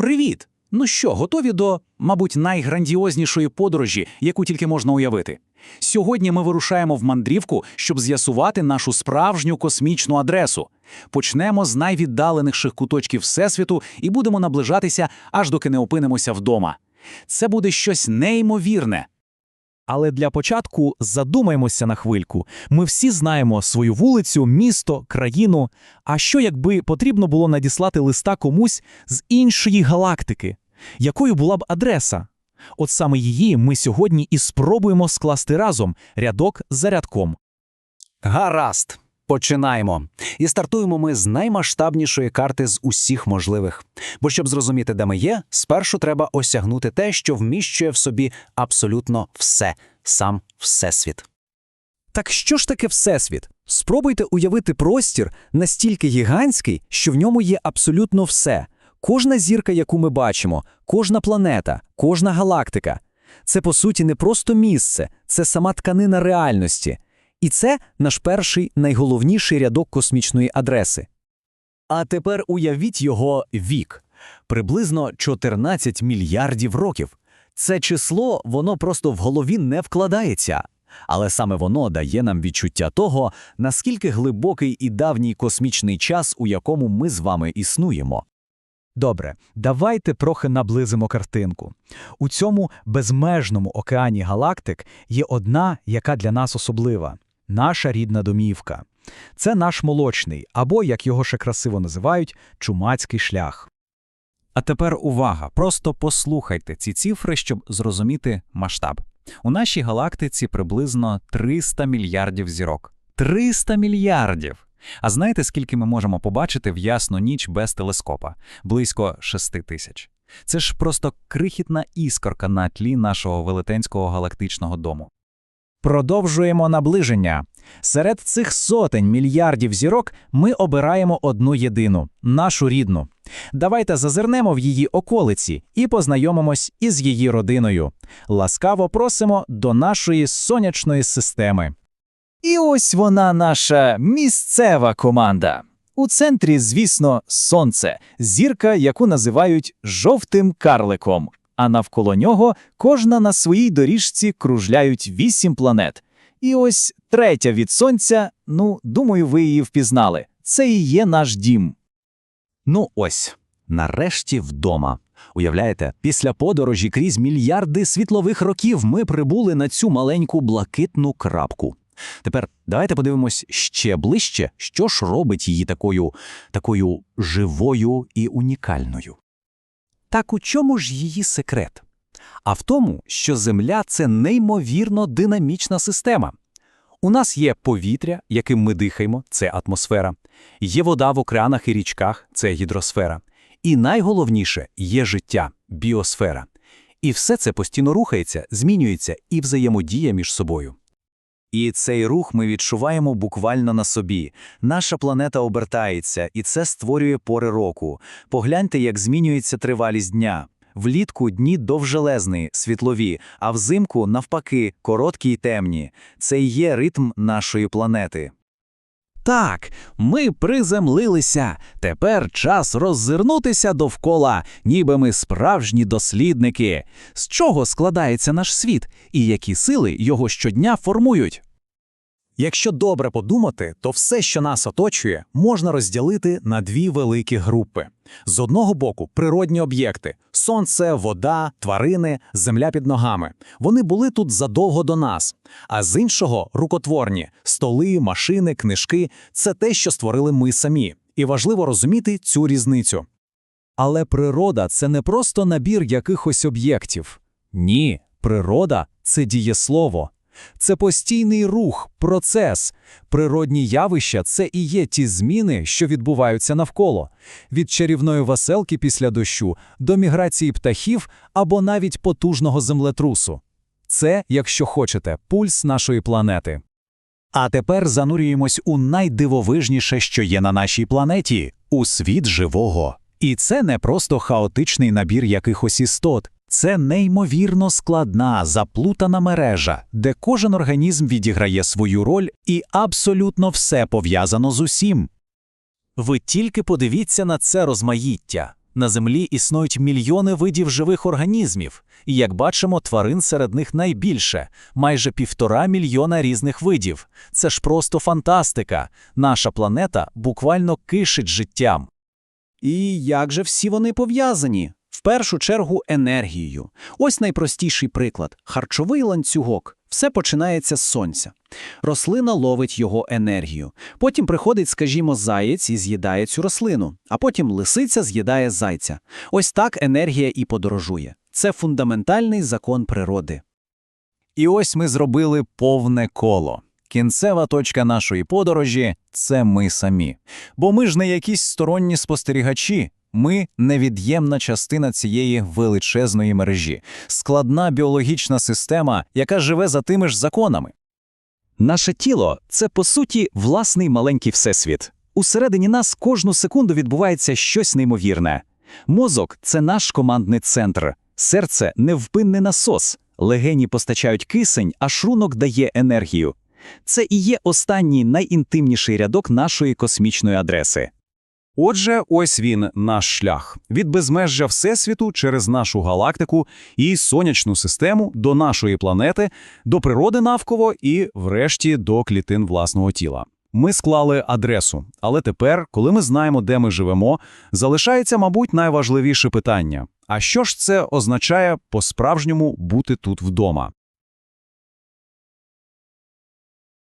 Привіт! Ну що, готові до, мабуть, найграндіознішої подорожі, яку тільки можна уявити? Сьогодні ми вирушаємо в мандрівку, щоб з'ясувати нашу справжню космічну адресу. Почнемо з найвіддаленіших куточків Всесвіту і будемо наближатися, аж доки не опинимося вдома. Це буде щось неймовірне. Але для початку задумаємося на хвильку. Ми всі знаємо свою вулицю, місто, країну. А що якби потрібно було надіслати листа комусь з іншої галактики? Якою була б адреса? От саме її ми сьогодні і спробуємо скласти разом рядок за рядком. Гаразд, починаємо. І стартуємо ми з наймасштабнішої карти з усіх можливих. Бо щоб зрозуміти, де ми є, спершу треба осягнути те, що вміщує в собі абсолютно все, сам Всесвіт. Так що ж таке Всесвіт? Спробуйте уявити простір настільки гігантський, що в ньому є абсолютно все. Кожна зірка, яку ми бачимо, кожна планета, кожна галактика. Це, по суті, не просто місце, це сама тканина реальності. І це наш перший найголовніший рядок космічної адреси. А тепер уявіть його вік приблизно 14 мільярдів років. Це число, воно просто в голові не вкладається. Але саме воно дає нам відчуття того, наскільки глибокий і давній космічний час, у якому ми з вами існуємо. Добре, давайте трохи наблизимо картинку. У цьому безмежному океані галактик є одна, яка для нас особлива наша рідна домівка. Це наш молочний, або, як його ще красиво називають, чумацький шлях. А тепер увага! Просто послухайте ці цифри, щоб зрозуміти масштаб. У нашій галактиці приблизно 300 мільярдів зірок. 300 мільярдів! А знаєте, скільки ми можемо побачити в ясну ніч без телескопа? Близько 6 тисяч. Це ж просто крихітна іскорка на тлі нашого велетенського галактичного дому. Продовжуємо наближення. Серед цих сотень мільярдів зірок ми обираємо одну єдину нашу рідну. Давайте зазирнемо в її околиці і познайомимось із її родиною. Ласкаво просимо до нашої сонячної системи. І ось вона, наша місцева команда. У центрі, звісно, сонце, зірка, яку називають жовтим карликом. А навколо нього кожна на своїй доріжці кружляють вісім планет. І ось третя від сонця, ну, думаю, ви її впізнали. Це і є наш дім. Ну ось, нарешті вдома. Уявляєте, після подорожі крізь мільярди світлових років ми прибули на цю маленьку блакитну крапку. Тепер давайте подивимось ще ближче, що ж робить її такою, такою живою і унікальною. Так у чому ж її секрет? А в тому, що Земля це неймовірно динамічна система. У нас є повітря, яким ми дихаємо, це атмосфера, є вода в океанах і річках, це гідросфера. І найголовніше є життя, біосфера. І все це постійно рухається, змінюється і взаємодіє між собою. І цей рух ми відчуваємо буквально на собі. Наша планета обертається, і це створює пори року. Погляньте, як змінюється тривалість дня. Влітку дні довжелезні, світлові, а взимку, навпаки, короткі й темні. Це і є ритм нашої планети. Так, ми приземлилися. Тепер час роззирнутися довкола, ніби ми справжні дослідники. З чого складається наш світ і які сили його щодня формують? Якщо добре подумати, то все, що нас оточує, можна розділити на дві великі групи. З одного боку, природні об'єкти сонце, вода, тварини, земля під ногами. Вони були тут задовго до нас. А з іншого рукотворні столи, машини, книжки це те, що створили ми самі. І важливо розуміти цю різницю. Але природа це не просто набір якихось об'єктів. Ні, природа це дієслово. Це постійний рух, процес. Природні явища це і є ті зміни, що відбуваються навколо, від чарівної веселки після дощу до міграції птахів або навіть потужного землетрусу. Це, якщо хочете, пульс нашої планети. А тепер занурюємось у найдивовижніше, що є на нашій планеті у світ живого. І це не просто хаотичний набір якихось істот. Це неймовірно складна, заплутана мережа, де кожен організм відіграє свою роль і абсолютно все пов'язано з усім. Ви тільки подивіться на це розмаїття. На Землі існують мільйони видів живих організмів, і, як бачимо, тварин серед них найбільше – майже півтора мільйона різних видів. Це ж просто фантастика. Наша планета буквально кишить життям. І як же всі вони пов'язані? В першу чергу енергією. Ось найпростіший приклад – харчовий ланцюгок. Все починається з сонця. Рослина ловить його енергію. Потім приходить, скажімо, заєць і з'їдає цю рослину, а потім лисиця з'їдає зайця. Ось так енергія і подорожує. Це фундаментальний закон природи. І ось ми зробили повне коло. Кінцева точка нашої подорожі це ми самі. Бо ми ж не якісь сторонні спостерігачі. Ми невід'ємна частина цієї величезної мережі, складна біологічна система, яка живе за тими ж законами. Наше тіло це по суті власний маленький всесвіт. Усередині нас кожну секунду відбувається щось неймовірне. Мозок це наш командний центр, серце невпинний насос, легені постачають кисень, а шлунок дає енергію. Це і є останній найінтимніший рядок нашої космічної адреси. Отже, ось він наш шлях від безмежжя Всесвіту через нашу галактику і сонячну систему до нашої планети, до природи навколо і, врешті, до клітин власного тіла. Ми склали адресу, але тепер, коли ми знаємо, де ми живемо, залишається, мабуть, найважливіше питання: а що ж це означає по-справжньому бути тут вдома?